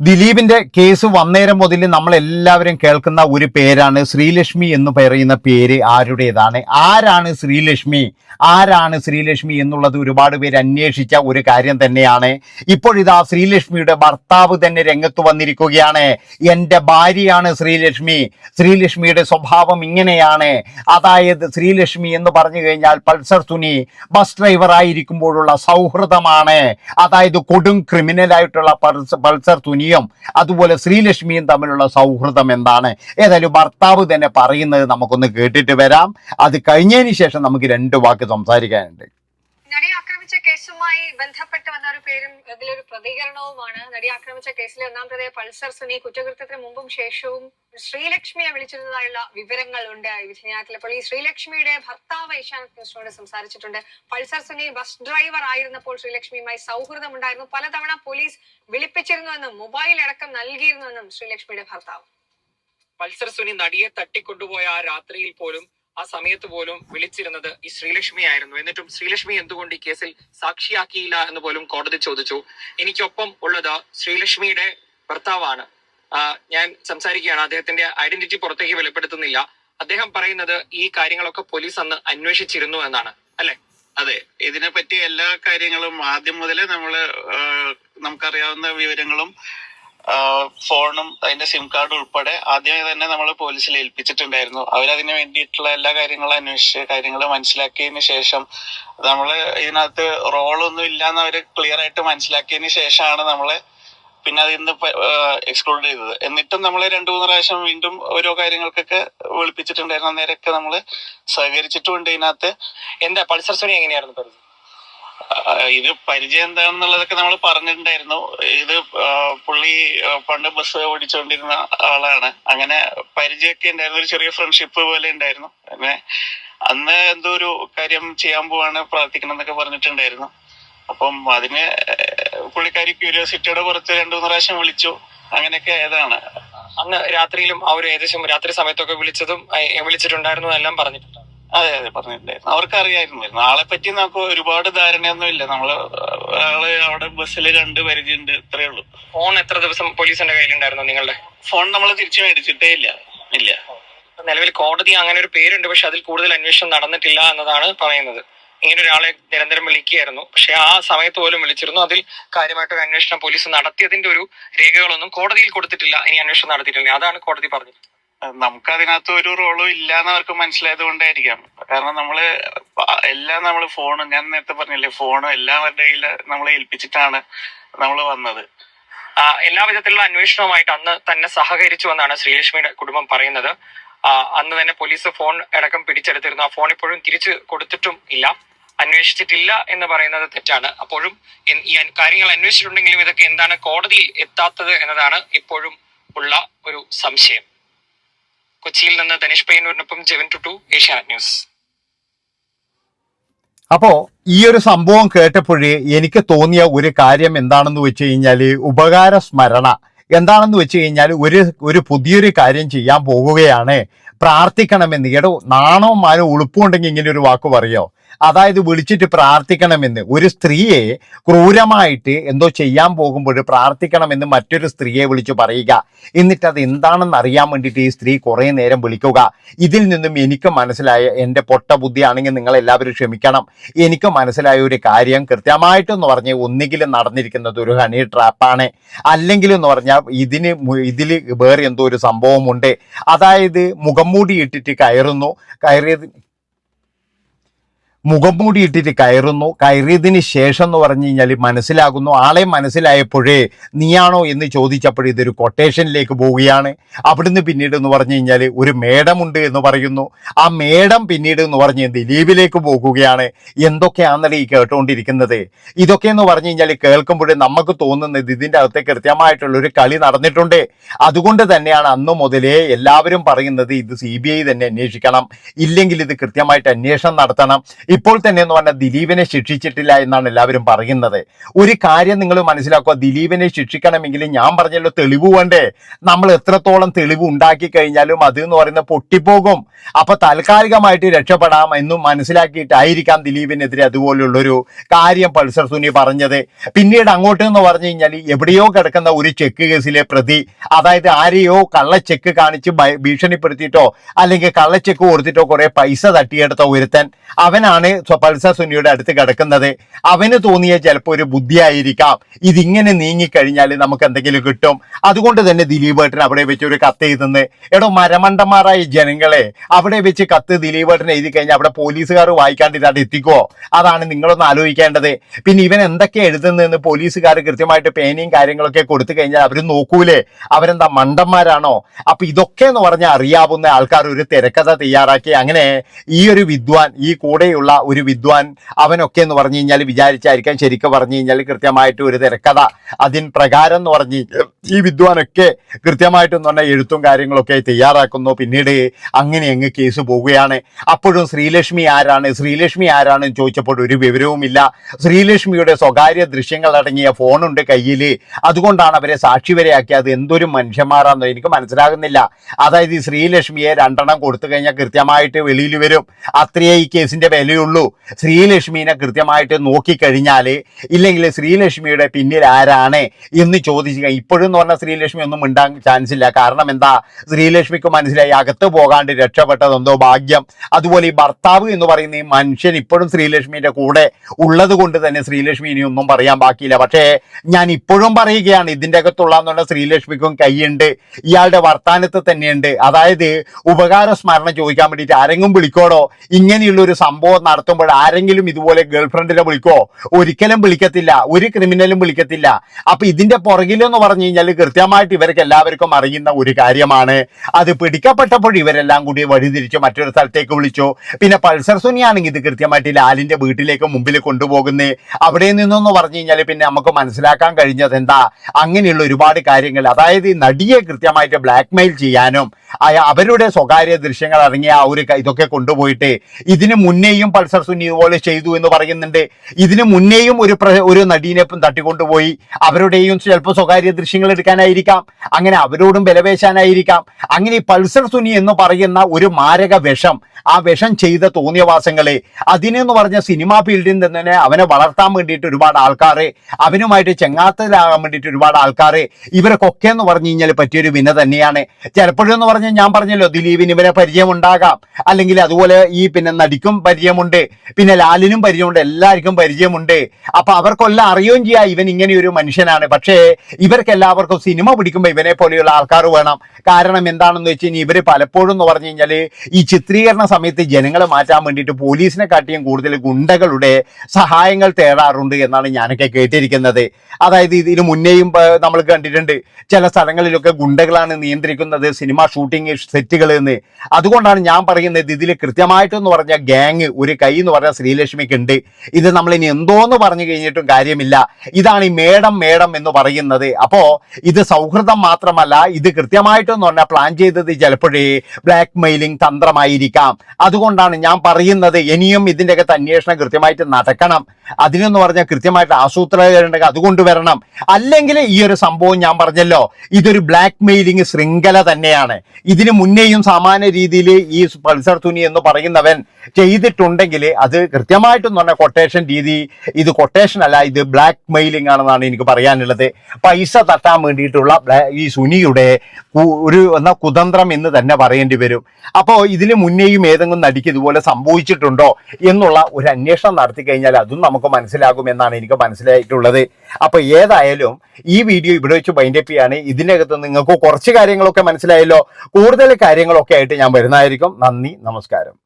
ദിലീപിന്റെ കേസ് വന്നേരം മുതൽ നമ്മൾ എല്ലാവരും കേൾക്കുന്ന ഒരു പേരാണ് ശ്രീലക്ഷ്മി എന്ന് പറയുന്ന പേര് ആരുടേതാണ്? ആരാണ് ശ്രീലക്ഷ്മി? ആരാണ് ശ്രീലക്ഷ്മി എന്നുള്ളത് ഒരുപാട് പേര് അന്വേഷിച്ച ഒരു കാര്യം തന്നെയാണ്. ഇപ്പോഴിതാ ശ്രീലക്ഷ്മിയുടെ ഭർത്താവ് തന്നെ രംഗത്ത് വന്നിരിക്കുകയാണ്. എന്റെ ഭാര്യയാണ് ശ്രീലക്ഷ്മി. ശ്രീലക്ഷ്മിയുടെ സ്വഭാവം ഇങ്ങനെയാണ്. അതായത് ശ്രീലക്ഷ്മി എന്ന് പറഞ്ഞു കഴിഞ്ഞാൽ പൾസർ സുനി ബസ് ഡ്രൈവർ ആയിരിക്കുമ്പോഴുള്ള സൗഹൃദമാണ്. അതായത് കൊടും ക്രിമിനൽ ആയിട്ടുള്ള പൾസ- തുനിയും അതുപോലെ ശ്രീലക്ഷ്മിയും തമ്മിലുള്ള സൗഹൃദം എന്താണ്? ഏതായാലും ഭർത്താവ് തന്നെ പറയുന്നത് നമുക്കൊന്ന് കേട്ടിട്ട് വരാം. അത് കഴിഞ്ഞതിന് ശേഷം നമുക്ക് രണ്ട് വാക്ക് സംസാരിക്കാനുണ്ട്. കേസുമായി ബന്ധപ്പെട്ട് വന്ന ഒരു പേരും അതിലൊരു പ്രതികരണവുമാണ്. നടി ആക്രമിച്ച കേസിലെ ഒന്നാം പ്രതിയെ പൾസർ സുനി കുറ്റകൃത്യത്തിന് മുമ്പും ശേഷവും ശ്രീലക്ഷ്മിയെ വിളിച്ചിരുന്നതായുള്ള ഈ വിധിന്യായത്തിൽ അപ്പോൾ ഈ ശ്രീലക്ഷ്മിയുടെ ഭർത്താവ് ഏഷ്യാനെറ്റ് ന്യൂസിനോട് സംസാരിച്ചിട്ടുണ്ട്. പൾസർ സുനി ബസ് ഡ്രൈവർ ആയിരുന്നപ്പോൾ ശ്രീലക്ഷ്മിയുമായി സൗഹൃദം ഉണ്ടായിരുന്നു പലതവണ പോലീസ് വിളിപ്പിച്ചിരുന്നുവെന്നും മൊബൈൽ അടക്കം നൽകിയിരുന്നുവെന്നും ശ്രീലക്ഷ്മിയുടെ ഭർത്താവ്. പൾസർ സുനി നടിയെ തട്ടിക്കൊണ്ടുപോയ ആ രാത്രിയിൽ പോലും ആ സമയത്ത് പോലും വിളിച്ചിരുന്നത് ഈ ശ്രീലക്ഷ്മി ആയിരുന്നു. എന്നിട്ടും ശ്രീലക്ഷ്മി എന്തുകൊണ്ട് ഈ കേസിൽ സാക്ഷിയാക്കിയില്ല എന്ന് പോലും കോടതി ചോദിച്ചു. എനിക്കൊപ്പം ഉള്ളത് ശ്രീലക്ഷ്മിയുടെ ഭർത്താവാണ്. ഞാൻ സംസാരിക്കുകയാണ്. അദ്ദേഹത്തിന്റെ ഐഡന്റിറ്റി പുറത്തേക്ക് വെളിപ്പെടുത്തുന്നില്ല. അദ്ദേഹം പറയുന്നത് ഈ കാര്യങ്ങളൊക്കെ പോലീസ് അന്ന് അന്വേഷിച്ചിരുന്നു എന്നാണ്. അല്ലെ? അതെ. ഇതിനെപ്പറ്റി എല്ലാ കാര്യങ്ങളും ആദ്യം മുതലേ നമ്മൾ നമുക്കറിയാവുന്ന വിവരങ്ങളും ഫോണും അതിന്റെ സിം കാർഡ് ഉൾപ്പെടെ ആദ്യമേ തന്നെ നമ്മൾ പോലീസിൽ ഏൽപ്പിച്ചിട്ടുണ്ടായിരുന്നു. അവരതിന് വേണ്ടിയിട്ടുള്ള എല്ലാ കാര്യങ്ങളും അന്വേഷിച്ച് കാര്യങ്ങൾ മനസ്സിലാക്കിയതിന് ശേഷം നമ്മൾ ഇതിനകത്ത് റോളൊന്നും ഇല്ലാന്ന് അവർ ക്ലിയർ ആയിട്ട് മനസ്സിലാക്കിയതിന് ശേഷമാണ് നമ്മളെ പിന്നെ അതിൽ നിന്ന് എക്സ്ക്ലൂഡ് ചെയ്തത്. എന്നിട്ടും നമ്മൾ രണ്ടു മൂന്ന് പ്രാവശ്യം വീണ്ടും ഓരോ കാര്യങ്ങൾക്കൊക്കെ വിളിപ്പിച്ചിട്ടുണ്ടായിരുന്നു. അന്നേരമൊക്കെ നമ്മൾ സഹകരിച്ചിട്ടുമുണ്ട് ഇതിനകത്ത്. എന്താ പൾസർ സുനി എങ്ങനെയായിരുന്നു ഇത് പരിചയം എന്താണെന്നുള്ളതൊക്കെ നമ്മൾ പറഞ്ഞിട്ടുണ്ടായിരുന്നു. ഇത് പുള്ളി പണ്ട് ബസ് ഓടിച്ചുകൊണ്ടിരുന്ന ആളാണ്. അങ്ങനെ പരിചയമൊക്കെ ഉണ്ടായിരുന്നു. ഒരു ചെറിയ ഫ്രണ്ട്ഷിപ്പ് പോലെ ഉണ്ടായിരുന്നു. പിന്നെ അന്ന് എന്തോ ഒരു കാര്യം ചെയ്യാൻ പോവാണ് പ്രാർത്ഥിക്കണം എന്നൊക്കെ പറഞ്ഞിട്ടുണ്ടായിരുന്നു. അപ്പം അതിന് പുള്ളിക്കാരി ക്യൂരിയോസിറ്റിയുടെ പുറത്ത് രണ്ടു മൂന്ന് പ്രാവശ്യം വിളിച്ചു. അങ്ങനെയൊക്കെ ഏതാണ് അന്ന് രാത്രിയിലും ആ ഒരു ഏകദേശം രാത്രി സമയത്തൊക്കെ വിളിച്ചതും വിളിച്ചിട്ടുണ്ടായിരുന്നു എല്ലാം പറഞ്ഞിട്ടുണ്ട്. അതെ അതെ പറഞ്ഞിട്ടുണ്ടായിരുന്നു അവർക്ക് അറിയായിരുന്നു ആളെ പറ്റി നമുക്ക് ഒരുപാട് ധാരണയൊന്നും ഇല്ല. നമ്മൾ ആൾ അവിടെ ബസ്സിൽ കണ്ട് പരിചയമുണ്ട് ഇത്രേ ഉള്ളൂ. ഫോൺ എത്ര ദിവസം പോലീസിന്റെ കയ്യിലുണ്ടായിരുന്നു നിങ്ങളുടെ? ഫോൺ നമ്മൾ തിരിച്ചു മേടിച്ചിട്ടേ ഇല്ല. ഇല്ല. നിലവിൽ കോടതി അങ്ങനെ ഒരു പേരുണ്ട് പക്ഷെ അതിൽ കൂടുതൽ അന്വേഷണം നടന്നിട്ടില്ല എന്നതാണ് പറയുന്നത്. ഇങ്ങനെ ഒരാളെ നിരന്തരം വിളിക്കുകയായിരുന്നു. പക്ഷെ ആ സമയത്ത് പോലും വിളിച്ചിരുന്നു. അതിൽ കാര്യമായിട്ടൊരു അന്വേഷണം പോലീസ് നടത്തിയതിന്റെ ഒരു രേഖകളൊന്നും കോടതിയിൽ കൊടുത്തിട്ടില്ല. ഇനി അന്വേഷണം നടത്തിയിട്ടില്ല. അതാണ് കോടതി പറഞ്ഞത്. നമുക്ക് അതിനകത്ത് ഒരു റോളും ഇല്ലാന്ന് അവർക്ക് മനസ്സിലായത് കൊണ്ടായിരിക്കാം. കാരണം നമ്മൾ എല്ലാം നമ്മൾ ഫോണ് ഞാൻ നേരത്തെ പറഞ്ഞില്ലേ ഫോണ് എല്ലാവരുടെ കയ്യിൽ നമ്മളെ ഏൽപ്പിച്ചിട്ടാണ് നമ്മൾ വന്നത്. എല്ലാ വിധത്തിലുള്ള അന്വേഷണവുമായിട്ട് അന്ന് തന്നെ സഹകരിച്ചു എന്നാണ് ശ്രീലക്ഷ്മിയുടെ കുടുംബം പറയുന്നത്. അന്ന് തന്നെ പോലീസ് ഫോൺ അടക്കം പിടിച്ചെടുത്തിരുന്നു. ആ ഫോൺ ഇപ്പോഴും തിരിച്ചു കൊടുത്തിട്ടും ഇല്ല. അന്വേഷിച്ചിട്ടില്ല എന്ന് പറയുന്നത് തെറ്റാണ്. അപ്പോഴും ഈ കാര്യങ്ങൾ അന്വേഷിച്ചിട്ടുണ്ടെങ്കിലും ഇതൊക്കെ എന്താണ് കോടതിയിൽ എത്താത്തത് എന്നതാണ് ഇപ്പോഴും ഉള്ള ഒരു സംശയം. കൊച്ചിയിൽ നിന്ന് ധനേഷ് പയ്യന്നൂരിനൊപ്പം ജെവൻ ടുട്ടു ഏഷ്യാനെറ്റ് ന്യൂസ്. അപ്പോ ഈ ഒരു സംഭവം കേട്ടപ്പോഴേ എനിക്ക് തോന്നിയ ഒരു കാര്യം എന്താണെന്ന് വെച്ച് കഴിഞ്ഞാൽ ഉപകാര സ്മരണ. എന്താണെന്ന് വെച്ച് കഴിഞ്ഞാൽ ഒരു ഒരു പുതിയൊരു കാര്യം ചെയ്യാൻ പോകുകയാണ്. പ്രാർത്ഥിക്കണമെന്ന്. എടോ നാണോ മാനോ ഉളുപ്പുണ്ടെങ്കിൽ ഇങ്ങനെ ഒരു വാക്ക് പറയോ? അതായത് വിളിച്ചിട്ട് പ്രാർത്ഥിക്കണമെന്ന്. ഒരു സ്ത്രീയെ ക്രൂരമായിട്ട് എന്തോ ചെയ്യാൻ പോകുമ്പോൾ പ്രാർത്ഥിക്കണമെന്ന് മറ്റൊരു സ്ത്രീയെ വിളിച്ചു പറയുക. എന്നിട്ട് അത് എന്താണെന്ന് അറിയാൻ വേണ്ടിയിട്ട് ഈ സ്ത്രീ കുറേ നേരം വിളിക്കുക. ഇതിൽ നിന്നും എനിക്ക് മനസ്സിലായ എന്റെ പൊട്ട ബുദ്ധിയാണെങ്കിൽ നിങ്ങൾ എല്ലാവരും ക്ഷമിക്കണം. എനിക്ക് മനസ്സിലായ ഒരു കാര്യം കൃത്യമായിട്ടെന്ന് പറഞ്ഞ് ഒന്നുകിലും നടന്നിരിക്കുന്നത് ഒരു ഹണി ട്രാപ്പാണ് അല്ലെങ്കിൽ എന്ന് പറഞ്ഞാൽ ഇതിന് ഇതിൽ വേറെ എന്തോ ഒരു സംഭവമുണ്ട്. അതായത് മുഖംമൂടി ഇട്ടിട്ട് കയറുന്നു. കയറിയത് മുഖം മൂടിയിട്ടിട്ട് കയറുന്നു. കയറിയതിന് ശേഷം എന്ന് പറഞ്ഞു കഴിഞ്ഞാൽ മനസ്സിലാകുന്നു ആളെ മനസ്സിലായപ്പോഴേ നീയാണോ എന്ന് ചോദിച്ചപ്പോഴേ ഇതൊരു കൊട്ടേഷനിലേക്ക് പോവുകയാണ്. അവിടുന്ന് പിന്നീട് എന്ന് പറഞ്ഞു കഴിഞ്ഞാൽ ഒരു മേഡമുണ്ട് എന്ന് പറയുന്നു. ആ മേഡം പിന്നീട് എന്ന് പറഞ്ഞ് ദിലീപിലേക്ക് പോകുകയാണ്. എന്തൊക്കെയാണെന്നല്ലേ ഈ കേട്ടുകൊണ്ടിരിക്കുന്നത് ഇതൊക്കെ എന്ന് പറഞ്ഞു കഴിഞ്ഞാൽ കേൾക്കുമ്പോഴേ നമുക്ക് തോന്നുന്നത് ഇതിന്റെ അകത്തെ കൃത്യമായിട്ടുള്ള ഒരു കളി നടന്നിട്ടുണ്ട്. അതുകൊണ്ട് തന്നെയാണ് അന്ന് മുതലേ എല്ലാവരും പറയുന്നത് ഇത് സി തന്നെ അന്വേഷിക്കണം. ഇല്ലെങ്കിൽ ഇത് കൃത്യമായിട്ട് അന്വേഷണം നടത്തണം. ഇപ്പോൾ തന്നെ എന്ന് പറഞ്ഞാൽ ദിലീപിനെ ശിക്ഷിച്ചിട്ടില്ല എന്നാണ് എല്ലാവരും പറയുന്നത്. ഒരു കാര്യം നിങ്ങൾ മനസ്സിലാക്കുക ദിലീപിനെ ശിക്ഷിക്കണമെങ്കിൽ ഞാൻ പറഞ്ഞല്ലോ തെളിവ് വേണ്ടേ. നമ്മൾ എത്രത്തോളം തെളിവ് ഉണ്ടാക്കി കഴിഞ്ഞാലും അത് എന്ന് പറയുന്നത് പൊട്ടിപ്പോകും. അപ്പൊ താൽക്കാലികമായിട്ട് രക്ഷപ്പെടാം എന്നും മനസ്സിലാക്കിയിട്ടായിരിക്കാം ദിലീപിനെതിരെ അതുപോലുള്ളൊരു കാര്യം പൾസർ സുനി പറഞ്ഞത്. പിന്നീട് അങ്ങോട്ട് എന്ന് പറഞ്ഞു കഴിഞ്ഞാൽ എവിടെയോ കിടക്കുന്ന ഒരു ചെക്ക് കേസിലെ പ്രതി അതായത് ആരെയോ കള്ള ചെക്ക് കാണിച്ച് ഭീഷണിപ്പെടുത്തിയിട്ടോ അല്ലെങ്കിൽ കള്ള ചെക്ക് കൊടുത്തിട്ടോ കുറെ പൈസ തട്ടിയെടുത്ത ഒരുത്തൻ. അവനാണ് പൾസർ സുനിയുടെ അടുത്ത് കിടക്കുന്നത്. അവന് തോന്നിയ ചിലപ്പോൾ ഒരു ബുദ്ധിയായിരിക്കാം. ഇതിങ്ങനെ നീങ്ങിക്കഴിഞ്ഞാൽ നമുക്ക് എന്തെങ്കിലും കിട്ടും. അതുകൊണ്ട് തന്നെ ദിലീപേട്ടൻ അവിടെ വെച്ച് ഒരു കത്ത് എഴുതുന്നത്. എടോ മരമണ്ടന്മാരായ ജനങ്ങളെ അവിടെ വെച്ച് കത്ത് ദിലീപേട്ടൻ എഴുതി കഴിഞ്ഞാൽ അവിടെ പോലീസുകാർ വായിക്കാണ്ട് ഇതാണ്ട് എത്തിക്കുമോ അതാണ് നിങ്ങളൊന്ന് ആലോചിക്കേണ്ടത്. പിന്നെ ഇവൻ എന്തൊക്കെ എഴുതുന്നതെന്ന് പോലീസുകാർ കൃത്യമായിട്ട് പേനയും കാര്യങ്ങളൊക്കെ കൊടുത്തു കഴിഞ്ഞാൽ അവർ നോക്കൂലേ? അവരെന്താ മണ്ടന്മാരാണോ? അപ്പൊ ഇതൊക്കെ എന്ന് പറഞ്ഞാൽ അറിയാവുന്ന ആൾക്കാർ ഒരു തിരക്കഥ തയ്യാറാക്കി. അങ്ങനെ ഈ ഒരു വിദ്വാൻ ഈ കൂടെയുള്ള ഒരു വിദ്വാൻ അവനൊക്കെ എന്ന് പറഞ്ഞു കഴിഞ്ഞാൽ വിചാരിച്ചായിരിക്കാം. ശരിക്കും പറഞ്ഞു കഴിഞ്ഞാൽ കൃത്യമായിട്ട് ഒരു തിരക്കഥ അതിൻ പ്രകാരം എന്ന് പറഞ്ഞു ഈ വിദ്വാനൊക്കെ കൃത്യമായിട്ടെന്ന് പറഞ്ഞാൽ എഴുത്തും കാര്യങ്ങളൊക്കെ തയ്യാറാക്കുന്നു. പിന്നീട് അങ്ങനെ അങ്ങ് കേസ് പോവുകയാണ്. അപ്പോഴും ശ്രീലക്ഷ്മി ആരാണ്? ശ്രീലക്ഷ്മി ആരാണ് ചോദിച്ചപ്പോൾ ഒരു വിവരവുമില്ല. ശ്രീലക്ഷ്മിയുടെ സ്വകാര്യ ദൃശ്യങ്ങൾ അടങ്ങിയ ഫോണുണ്ട് കയ്യിൽ അതുകൊണ്ടാണ് അവരെ സാക്ഷി വരെയാക്കി അത് എന്തൊരു മനുഷ്യന്മാരാണെന്നോ എനിക്ക് മനസ്സിലാകുന്നില്ല. അതായത് ഈ ശ്രീലക്ഷ്മിയെ രണ്ടെണ്ണം കൊടുത്തു കഴിഞ്ഞാൽ കൃത്യമായിട്ട് വെളിയിൽ വരും. അത്രയേ ഈ കേസിന്റെ വിലയുള്ളൂ ശ്രീലക്ഷ്മിനെ കൃത്യമായിട്ട് നോക്കിക്കഴിഞ്ഞാൽ ഇല്ലെങ്കിൽ ശ്രീലക്ഷ്മിയുടെ പിന്നിൽ ആരാണ് എന്ന് ചോദിച്ചു ഇപ്പോഴും എന്ന് പറഞ്ഞാൽ ശ്രീലക്ഷ്മി ഒന്നും ഉണ്ടാ ചാൻസ് ഇല്ല. കാരണം എന്താ? ശ്രീലക്ഷ്മിക്ക് മനസ്സിലായി അകത്ത് പോകാണ്ട് രക്ഷപ്പെട്ടത് എന്തോ ഭാഗ്യം. അതുപോലെ ഈ ഭർത്താവ് എന്ന് പറയുന്ന ഈ മനുഷ്യൻ ഇപ്പോഴും ശ്രീലക്ഷ്മിയുടെ കൂടെ ഉള്ളത് കൊണ്ട് തന്നെ ശ്രീലക്ഷ്മി ഇനി ഒന്നും പറയാൻ ബാക്കിയില്ല. പക്ഷേ ഞാൻ ഇപ്പോഴും പറയുകയാണ് ഇതിന്റെ അകത്തുള്ള എന്നുള്ള ശ്രീലക്ഷ്മിക്കും കൈയുണ്ട്. ഇയാളുടെ വർത്താനത്ത് തന്നെയുണ്ട്. അതായത് ഉപകാര സ്മരണ ചോദിക്കാൻ വേണ്ടിയിട്ട് ആരെങ്കിലും വിളിക്കോടോ ഇങ്ങനെയുള്ള ഒരു സംഭവം നടത്തുമ്പോൾ ആരെങ്കിലും ഇതുപോലെ ഗേൾഫ്രണ്ടിനെ വിളിക്കോ? ഒരിക്കലും വിളിക്കത്തില്ല. ഒരു ക്രിമിനലും വിളിക്കത്തില്ല. അപ്പൊ ഇതിന്റെ പുറകിലെന്ന് പറഞ്ഞു കഴിഞ്ഞാൽ കൃത്യമായിട്ട് ഇവർക്ക് എല്ലാവർക്കും അറിയുന്ന ഒരു കാര്യമാണ്. അത് പിടിക്കപ്പെട്ടപ്പോൾ ഇവരെല്ലാം കൂടി വഴിതിരിച്ച് മറ്റൊരു സ്ഥലത്തേക്ക് വിളിച്ചു. പിന്നെ പൾസർ സുനിയാണെങ്കിൽ ഇത് കൃത്യമായിട്ട് ലാലിന്റെ വീട്ടിലേക്ക് മുമ്പിൽ കൊണ്ടുപോകുന്നേ. അവിടെ നിന്നെന്ന് പറഞ്ഞു കഴിഞ്ഞാൽ പിന്നെ നമുക്ക് മനസ്സിലാക്കാൻ കഴിഞ്ഞത് എന്താ? അങ്ങനെയുള്ള ഒരുപാട് കാര്യങ്ങൾ. അതായത് നടിയെ കൃത്യമായിട്ട് ബ്ലാക്ക്മെയിൽ ചെയ്യാനും അവരുടെ സ്വകാര്യ ദൃശ്യങ്ങൾ അടങ്ങിയ ആ ഒരു ഇതൊക്കെ കൊണ്ടുപോയിട്ട് ഇതിന് മുന്നേയും പൾസർ സുനി ഇതുപോലെ ചെയ്തു എന്ന് പറയുന്നുണ്ട്. ഇതിനു മുന്നേയും ഒരു ഒരു നടീനെ തട്ടിക്കൊണ്ടുപോയി. അവരുടെയും ചിലപ്പോൾ സ്വകാര്യ ദൃശ്യങ്ങൾ എടുക്കാനായിരിക്കാം. അങ്ങനെ അവരോടും ബലവേശാനായിരിക്കാം. അങ്ങനെ ഈ പൾസർ സുനി എന്ന് പറയുന്ന ഒരു മാരക വിഷം ആ വിഷം ചെയ്ത തോന്നിയവാസങ്ങളെ അതിനെന്ന് പറഞ്ഞ സിനിമാ ഫീൽഡിൽ നിന്ന് തന്നെ അവനെ വളർത്താൻ വേണ്ടിയിട്ട് ഒരുപാട് ആൾക്കാർ അവനുമായിട്ട് ചെങ്ങാത്തലാകാൻ വേണ്ടിയിട്ട് ഒരുപാട് ആൾക്കാർ ഇവരൊക്കെ എന്ന് പറഞ്ഞു കഴിഞ്ഞാൽ പറ്റിയൊരു വിന തന്നെയാണ്. ചിലപ്പോഴെന്ന് പറഞ്ഞാൽ ഞാൻ പറഞ്ഞല്ലോ ദിലീപിന് ഇവരെ പരിചയമുണ്ടാകാം. അല്ലെങ്കിൽ അതുപോലെ ഈ പിന്നെ നടിക്കും പരിചയമുണ്ട് പിന്നെ ലാലിനും പരിചയമുണ്ട്. എല്ലാവർക്കും പരിചയമുണ്ട്. അപ്പൊ അവർക്കെല്ലാം അറിയുകയും ചെയ്യാം. ഇവൻ ഇങ്ങനെ ഒരു മനുഷ്യനാണ്. പക്ഷേ ഇവർക്ക് എല്ലാവർക്കും സിനിമ പിടിക്കുമ്പോൾ ഇവനെ പോലെയുള്ള ആൾക്കാർ വേണം. കാരണം എന്താണെന്ന് വെച്ച് കഴിഞ്ഞാൽ ഇവർ പലപ്പോഴും എന്ന് പറഞ്ഞു കഴിഞ്ഞാൽ ഈ ചിത്രീകരണ സമയത്ത് ജനങ്ങളെ മാറ്റാൻ വേണ്ടിയിട്ട് പോലീസിനെ കാട്ടിയും കൂടുതൽ ഗുണ്ടകളുടെ സഹായങ്ങൾ തേടാറുണ്ട് എന്നാണ് ഞാനൊക്കെ കേട്ടിരിക്കുന്നത്. അതായത് ഇതിന് മുന്നേയും നമ്മൾ കണ്ടിട്ടുണ്ട്. ചില സ്ഥലങ്ങളിലൊക്കെ ഗുണ്ടകളാണ് നിയന്ത്രിക്കുന്നത് സിനിമ ഷൂട്ടിംഗ് സെറ്റുകൾ എന്ന് അതുകൊണ്ടാണ് ഞാൻ പറയുന്നത് ഇതിൽ കൃത്യമായിട്ടെന്ന് പറഞ്ഞ ഗ്യാങ് ഒരു കൈ എന്ന് പറഞ്ഞ ശ്രീലക്ഷ്മിക്ക് ഉണ്ട് ഇത് നമ്മൾ ഇനി എന്തോന്ന് പറഞ്ഞു കഴിഞ്ഞിട്ടും കാര്യമില്ല. ഇതാണ് ഈ മേടം മേടം എന്ന് പറയുന്നത്. അപ്പോ ഇത് സൗഹൃദം മാത്രമല്ല ഇത് കൃത്യമായിട്ടെന്ന് പറഞ്ഞാൽ പ്ലാൻ ചെയ്തത് ചിലപ്പോഴേ ബ്ലാക്ക് മെയിലിംഗ് തന്ത്രമായിരിക്കാം. അതുകൊണ്ടാണ് ഞാൻ പറയുന്നത് ഇനിയും ഇതിന്റെ അകത്ത് അന്വേഷണം കൃത്യമായിട്ട് നടക്കണം. അതിനെന്ന് പറഞ്ഞാൽ കൃത്യമായിട്ട് ആസൂത്രണം അതുകൊണ്ട് വരണം. അല്ലെങ്കിൽ ഈ ഒരു സംഭവം ഞാൻ പറഞ്ഞല്ലോ ഇതൊരു ബ്ലാക്ക് മെയിലിംഗ് ശൃംഖല തന്നെയാണ്. ഇതിന് മുന്നേയും സാമാന്യ രീതിയിൽ ഈ പൾസർ തുനി എന്ന് പറയുന്നവൻ ചെയ്തിട്ടുണ്ടെങ്കിൽ അത് കൃത്യമായിട്ടെന്ന് പറഞ്ഞ കൊട്ടേഷൻ രീതി ഇത് കൊട്ടേഷൻ അല്ല ഇത് ബ്ലാക്ക് മെയിലിംഗ് ആണെന്നാണ് എനിക്ക് പറയാനുള്ളത്. പൈസ തട്ടാൻ വേണ്ടിയിട്ടുള്ള ഈ സുനിയുടെ ഒരു എന്ന കുതന്ത്രം എന്ന് തന്നെ പറയേണ്ടി വരും. അപ്പോൾ ഇതിന് മുന്നേയും ഏതെങ്കിലും നടിക്ക് ഇതുപോലെ സംഭവിച്ചിട്ടുണ്ടോ എന്നുള്ള ഒരു അന്വേഷണം നടത്തി കഴിഞ്ഞാൽ അതും നമുക്ക് മനസ്സിലാകും എന്നാണ് എനിക്ക് മനസ്സിലായിട്ടുള്ളത്. അപ്പോൾ ഏതായാലും ഈ വീഡിയോ ഇവിടെ വെച്ച് ബൈൻഡപ്പ് ചെയ്യാണ്. ഇതിനകത്ത് നിങ്ങൾക്ക് കുറച്ച് കാര്യങ്ങളൊക്കെ മനസ്സിലായല്ലോ. കൂടുതൽ കാര്യങ്ങളൊക്കെ ആയിട്ട് ഞാൻ വരുന്നതായിരിക്കും. നന്ദി നമസ്കാരം.